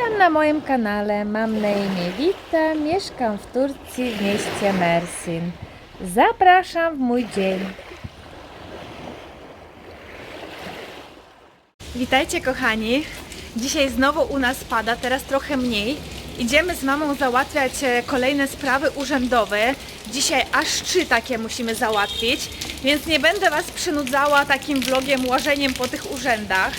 Witam na moim kanale. Mam na imię Wita, mieszkam w Turcji w mieście Mersin. Zapraszam w mój dzień. Witajcie kochani. Dzisiaj znowu u nas pada, teraz trochę mniej. Idziemy z mamą załatwiać e, kolejne sprawy urzędowe. Dzisiaj aż trzy takie musimy załatwić, więc nie będę Was przynudzała takim vlogiem, łażeniem po tych urzędach.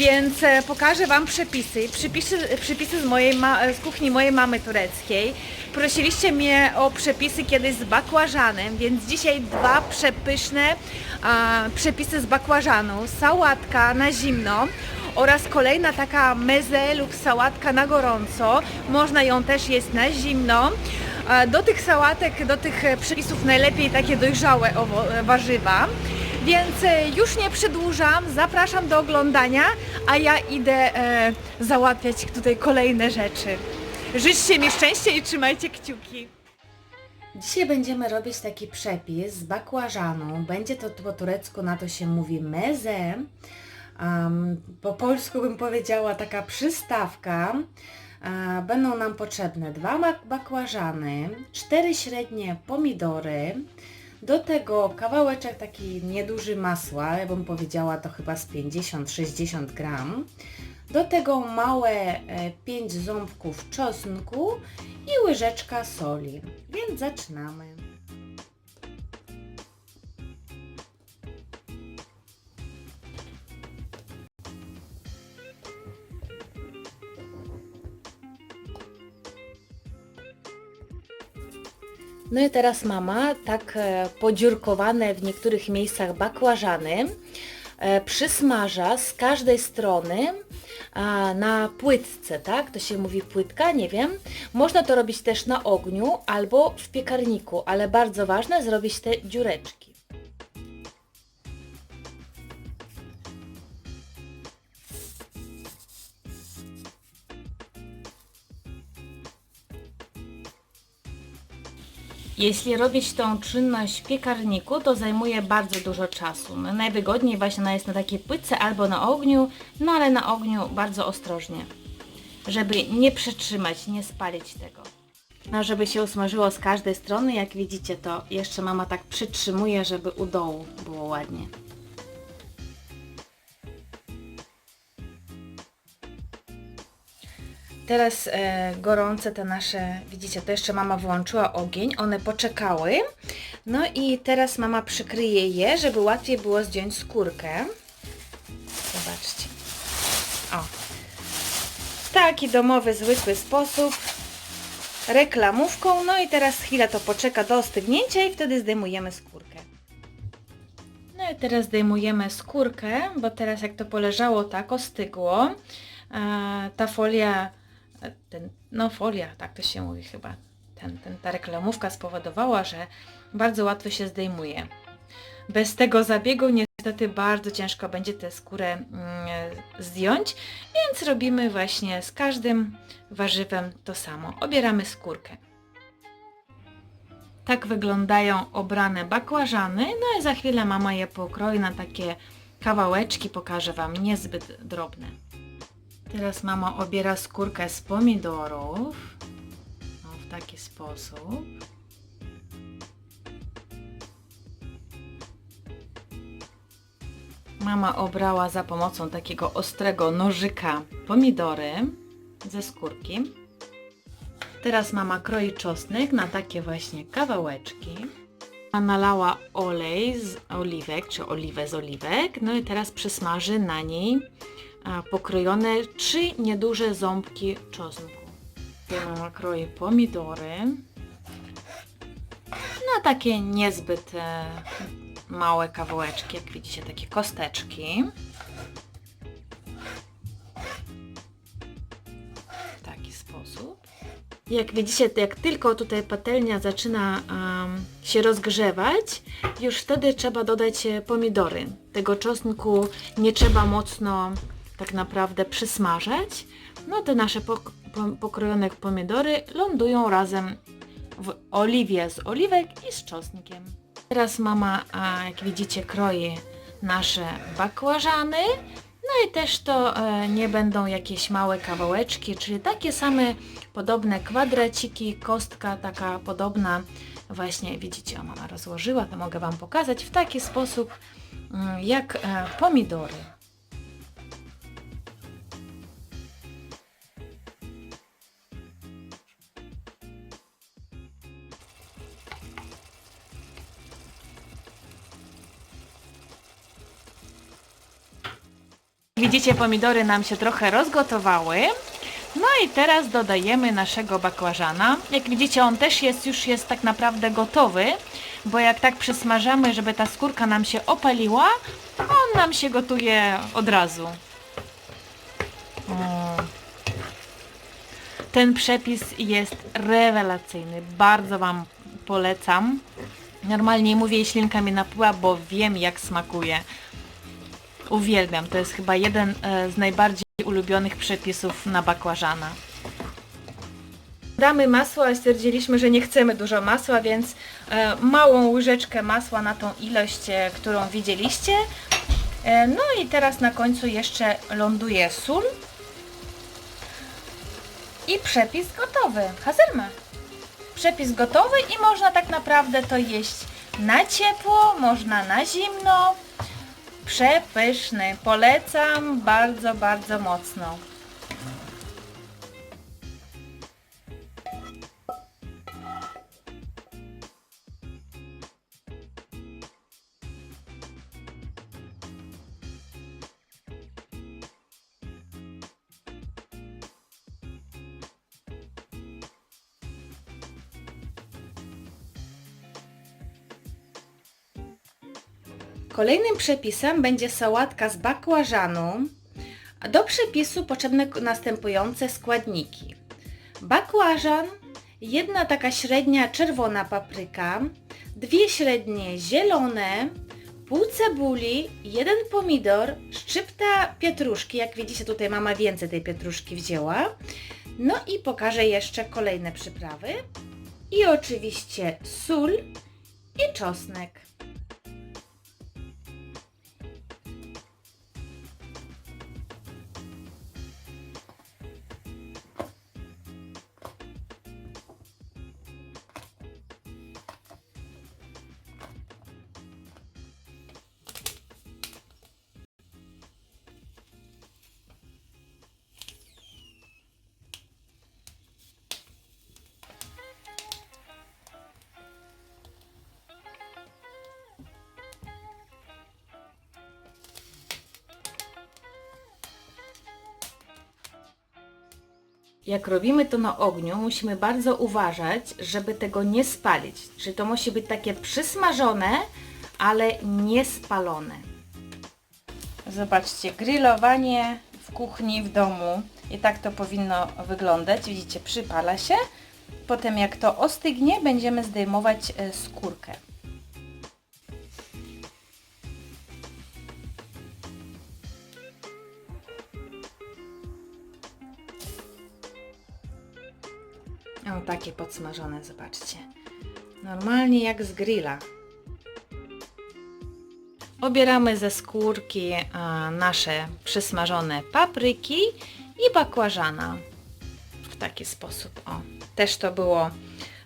Więc e, pokażę Wam przepisy. Przepisy, przepisy z, mojej z kuchni mojej mamy tureckiej. Prosiliście mnie o przepisy kiedyś z bakłażanem, więc dzisiaj dwa przepyszne a, przepisy z bakłażanu. Sałatka na zimno oraz kolejna taka meze lub sałatka na gorąco. Można ją też jeść na zimno. Do tych sałatek, do tych e, przepisów najlepiej takie dojrzałe e, warzywa. Więc e, już nie przedłużam, zapraszam do oglądania, a ja idę e, załatwiać tutaj kolejne rzeczy. Życzcie mi szczęścia i trzymajcie kciuki. Dzisiaj będziemy robić taki przepis z bakłażanu. Będzie to po turecku, na to się mówi meze. Um, po polsku bym powiedziała taka przystawka. Będą nam potrzebne dwa bakłażany, cztery średnie pomidory, do tego kawałeczek taki nieduży masła, ja bym powiedziała to chyba z 50-60 gram. Do tego małe 5 ząbków czosnku i łyżeczka soli. Więc zaczynamy. No i teraz mama tak e, podziurkowane w niektórych miejscach bakłażany e, przysmaża z każdej strony na płytce, tak? To się mówi płytka, nie wiem. Można to robić też na ogniu albo w piekarniku, ale bardzo ważne zrobić te dziureczki. Jeśli robić tą czynność w piekarniku, to zajmuje bardzo dużo czasu. No, najwygodniej właśnie jest na takiej płytce albo na ogniu, no ale na ogniu bardzo ostrożnie, żeby nie przytrzymać, nie spalić tego. No żeby się usmażyło z każdej strony, jak widzicie to jeszcze mama tak przytrzymuje, żeby u dołu było ładnie. Teraz e, gorące te nasze, widzicie, to jeszcze mama włączyła ogień, one poczekały. No i teraz mama przykryje je, żeby łatwiej było zdjąć skórkę. Zobaczcie. O. Taki domowy, zwykły sposób. Reklamówką. No i teraz chwilę to poczeka do ostygnięcia i wtedy zdejmujemy skórkę. No i teraz zdejmujemy skórkę, bo teraz jak to poleżało tak, ostygło. E, ta folia, ten, no folia, tak to się mówi chyba, ten, ten, ta reklamówka spowodowała, że bardzo łatwo się zdejmuje. Bez tego zabiegu niestety bardzo ciężko będzie tę skórę mm, zdjąć, więc robimy właśnie z każdym warzywem to samo. Obieramy skórkę. Tak wyglądają obrane bakłażany, no i za chwilę mama je pokroi na takie kawałeczki, pokażę Wam, niezbyt drobne. Teraz mama obiera skórkę z pomidorów. No, w taki sposób. Mama obrała za pomocą takiego ostrego nożyka pomidory ze skórki. Teraz mama kroi czosnek na takie właśnie kawałeczki. A nalała olej z oliwek, czy oliwę z oliwek. No i teraz przysmaży na niej pokrojone trzy nieduże ząbki czosnku. Tutaj mama kroi pomidory na takie niezbyt e, małe kawałeczki, jak widzicie, takie kosteczki. W taki sposób. Jak widzicie, jak tylko tutaj patelnia zaczyna em, się rozgrzewać, już wtedy trzeba dodać e, pomidory. Tego czosnku nie trzeba mocno tak naprawdę przysmażać. No te nasze pok- po- pokrojone pomidory lądują razem w oliwie z oliwek i z czosnkiem. Teraz mama, jak widzicie, kroi nasze bakłażany No i też to e, nie będą jakieś małe kawałeczki, czyli takie same podobne kwadraciki, kostka taka podobna. Właśnie widzicie, o mama rozłożyła, to mogę Wam pokazać w taki sposób mm, jak e, pomidory. Widzicie, pomidory nam się trochę rozgotowały. No i teraz dodajemy naszego bakłażana. Jak widzicie, on też jest już jest tak naprawdę gotowy, bo jak tak przysmażamy, żeby ta skórka nam się opaliła, on nam się gotuje od razu. Ten przepis jest rewelacyjny. Bardzo Wam polecam. Normalnie mówię, ślinka mi napływa, bo wiem jak smakuje. Uwielbiam, to jest chyba jeden e, z najbardziej ulubionych przepisów na bakłażana. Damy masło, ale stwierdziliśmy, że nie chcemy dużo masła, więc e, małą łyżeczkę masła na tą ilość, e, którą widzieliście. No i teraz na końcu jeszcze ląduje sól. I przepis gotowy. Hazelma. Przepis gotowy i można tak naprawdę to jeść na ciepło, można na zimno. Przepyszny. Polecam bardzo, bardzo mocno. Kolejnym przepisem będzie sałatka z bakłażanu. Do przepisu potrzebne następujące składniki. Bakłażan, jedna taka średnia czerwona papryka, dwie średnie zielone, pół cebuli, jeden pomidor, szczypta pietruszki, jak widzicie tutaj mama więcej tej pietruszki wzięła. No i pokażę jeszcze kolejne przyprawy. I oczywiście sól i czosnek. Jak robimy to na ogniu, musimy bardzo uważać, żeby tego nie spalić. Czyli to musi być takie przysmażone, ale nie spalone. Zobaczcie, grillowanie w kuchni, w domu. I tak to powinno wyglądać. Widzicie, przypala się. Potem jak to ostygnie, będziemy zdejmować e, skórkę. Takie podsmażone, zobaczcie. Normalnie jak z grilla. Obieramy ze skórki a, nasze przysmażone papryki i bakłażana. W taki sposób, o. Też to było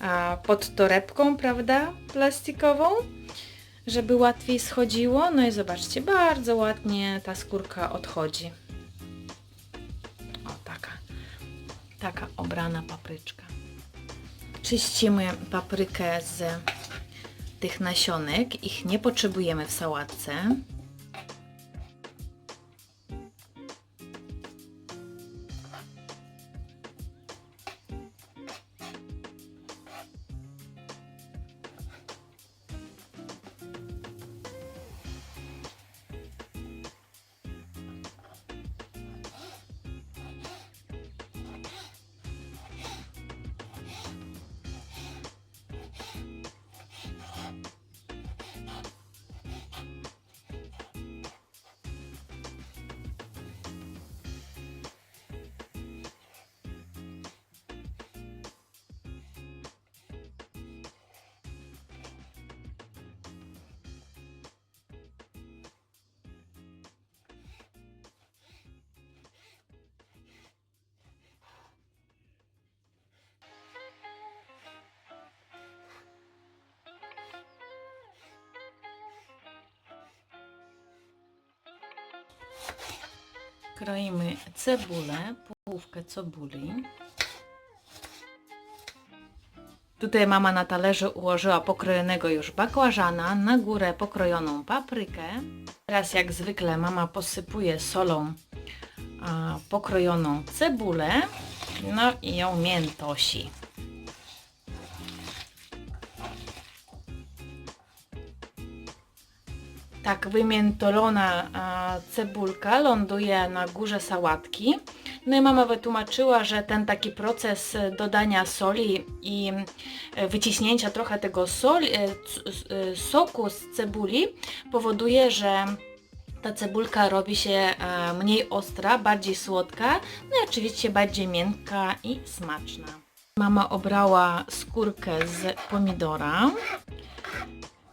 a, pod torebką, prawda, plastikową, żeby łatwiej schodziło. No i zobaczcie, bardzo ładnie ta skórka odchodzi. O, taka, taka obrana papryczka. Czyścimy paprykę z tych nasionek. Ich nie potrzebujemy w sałatce. Kroimy cebulę, połówkę cebuli. Tutaj mama na talerzu ułożyła pokrojonego już bakłażana, na górę pokrojoną paprykę. Teraz jak zwykle mama posypuje solą a, pokrojoną cebulę, no i ją miętosi. Tak wymiętolona cebulka ląduje na górze sałatki. No i mama wytłumaczyła, że ten taki proces e, dodania soli i e, wyciśnięcia trochę tego soli, e, soku z cebuli powoduje, że ta cebulka robi się mniej ostra, bardziej słodka, no i oczywiście bardziej miękka i smaczna. Mama obrała skórkę z pomidora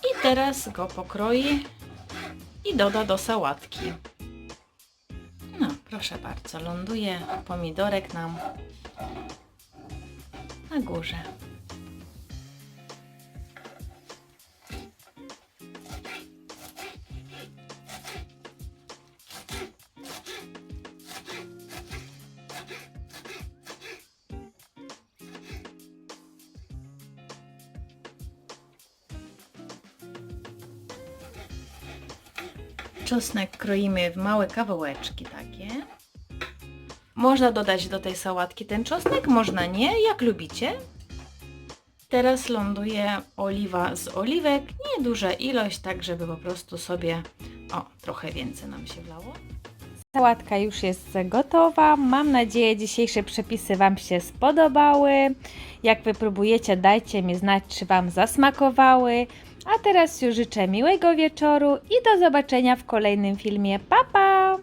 i teraz go pokroi i doda do sałatki. No, proszę bardzo, ląduje pomidorek nam na górze. Czosnek kroimy w małe kawałeczki takie. Można dodać do tej sałatki ten czosnek, można nie, jak lubicie. Teraz ląduje oliwa z oliwek, nieduża ilość, tak żeby po prostu sobie, o, trochę więcej nam się wlało. Sałatka już jest gotowa. Mam nadzieję, dzisiejsze przepisy Wam się spodobały. Jak wypróbujecie, dajcie mi znać, czy Wam zasmakowały. A teraz już życzę miłego wieczoru i do zobaczenia w kolejnym filmie. Pa, pa!